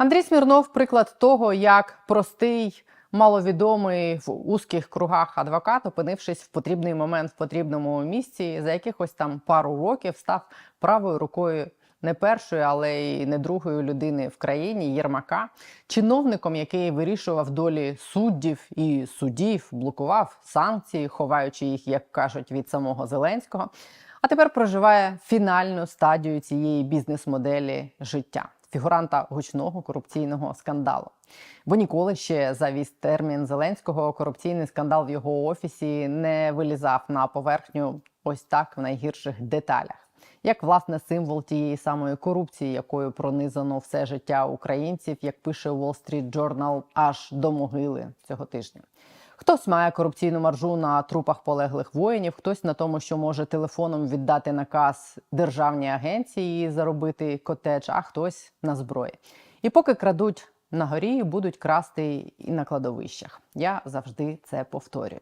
Андрій Смірнов приклад того, як простий, маловідомий в узких кругах адвокат, опинившись в потрібний момент в потрібному місці, за якихось там пару років став правою рукою. Не першої, але й не другої людини в країні Єрмака, чиновником, який вирішував долі суддів і судів, блокував санкції, ховаючи їх, як кажуть, від самого Зеленського. А тепер проживає фінальну стадію цієї бізнес-моделі життя фігуранта гучного корупційного скандалу. Бо ніколи ще за вісь термін Зеленського корупційний скандал в його офісі не вилізав на поверхню ось так в найгірших деталях. Як власне символ тієї самої корупції, якою пронизано все життя українців, як пише Wall Street Journal, аж до могили цього тижня. Хтось має корупційну маржу на трупах полеглих воїнів, хтось на тому, що може телефоном віддати наказ державній агенції заробити котедж, а хтось на зброї. І поки крадуть на горі, будуть красти і на кладовищах. Я завжди це повторюю.